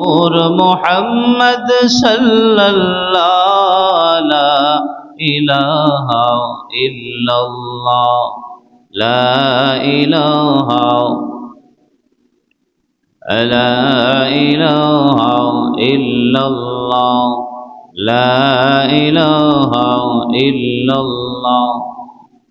نور محمد صلى الله لا إله إلا الله. لا إله لا إله إلا الله. لا إله إلا الله.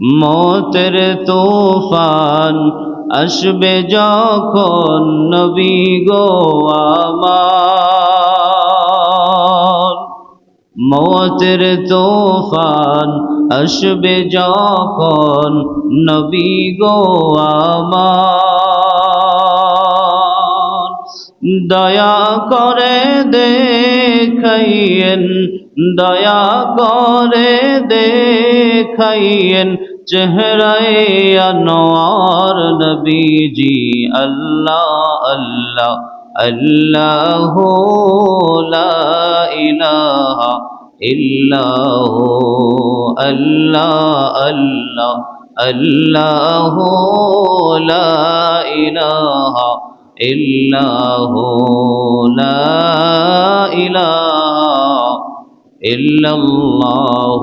মতের তুফান আসবে যখন নবী গো আমার। মতের তুফান আসবে যখন নবী গো আমার। দয়া করে দেখাইয়েন, দয়া করে দেখাইয়েন চেহারায় আনোয়ার নবীজি, আল্লাহ আল্লাহ আল্লাহ ইলাহা ইল্লাহ, আল্লাহ আল্লাহ আল্লাহ ইলাহা ইল্লাহ ইলাহা ইল্লাল্লাহ